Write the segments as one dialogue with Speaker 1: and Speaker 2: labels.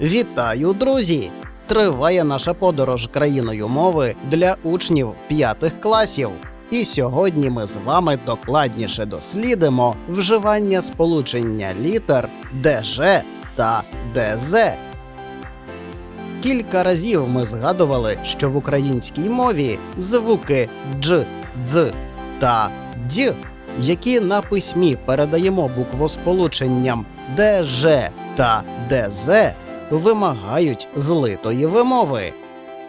Speaker 1: Вітаю, друзі! Триває наша подорож країною мови для учнів п'ятих класів. І сьогодні ми з вами докладніше дослідимо вживання сполучення літер ДЖ та ДЗ. Кілька разів ми згадували, що в українській мові звуки дж, дз та дь, які на письмі передаємо буквосполученням ДЖ та ДЗ, вимагають злитої вимови,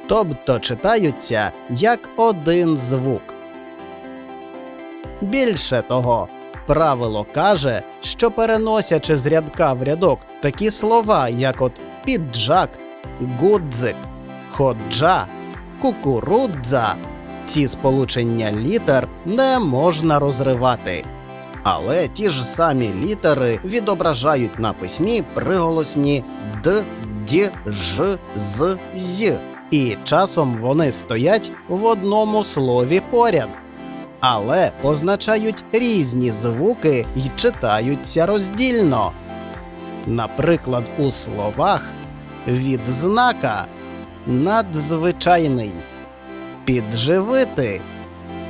Speaker 1: тобто читаються як один звук. Більше того, правило каже, що переносячи з рядка в рядок такі слова, як от піджак, гудзик, ходжа, кукурудза, ці сполучення літер не можна розривати. Але ті ж самі літери відображають на письмі приголосні д, д, ж, з, з, і часом вони стоять в одному слові поряд, але позначають різні звуки і читаються роздільно. Наприклад, у словах відзнака надзвичайний, підживити,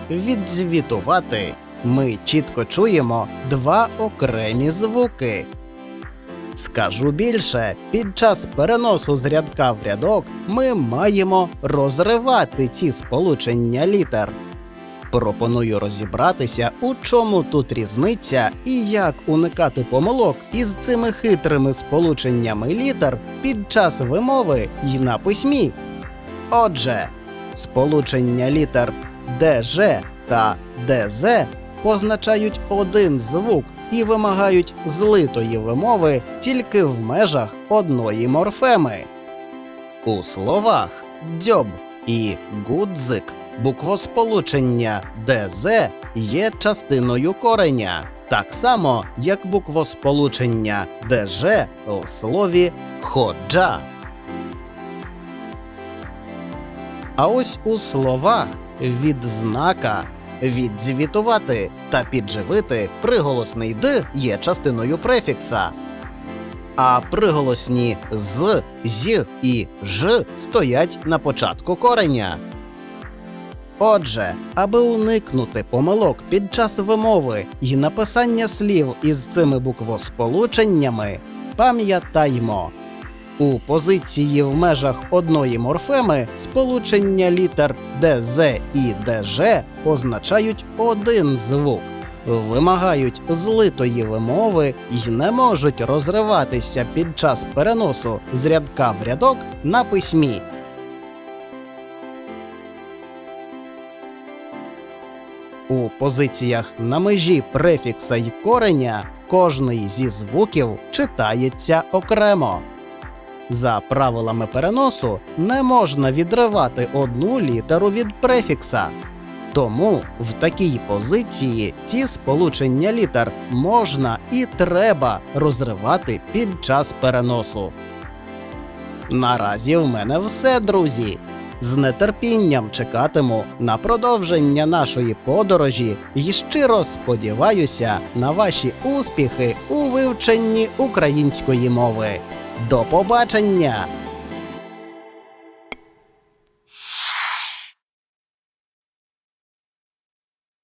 Speaker 1: відзвітувати ми чітко чуємо два окремі звуки. Скажу більше, під час переносу з рядка в рядок ми маємо розривати ці сполучення літер. Пропоную розібратися, у чому тут різниця і як уникати помилок із цими хитрими сполученнями літер під час вимови й на письмі. Отже, сполучення літер ДЖ та ДЗ позначають один звук і вимагають злитої вимови тільки в межах одної морфеми. У словах дзьоб і гудзик буквосполучення ДЗ є частиною кореня, так само як буквосполучення ДЖ у слові ходжа. А ось у словах відзнака, відзвітувати та підживити приголосний д є частиною префікса. А приголосні з, з і ж стоять на початку кореня. Отже, аби уникнути помилок під час вимови і написання слів із цими буквосполученнями, пам'ятаймо. У позиції в межах одної морфеми сполучення літер ДЗ і ДЖ позначають один звук, вимагають злитої вимови і не можуть розриватися під час переносу з рядка в рядок на письмі. У позиціях на межі префікса й кореня кожний зі звуків читається окремо. За правилами переносу не можна відривати одну літеру від префікса. Тому в такій позиції ті сполучення літер можна і треба розривати під час переносу. Наразі в мене все, друзі. З нетерпінням чекатиму на продовження нашої подорожі і щиро сподіваюся на ваші успіхи у вивченні української мови. До побачення!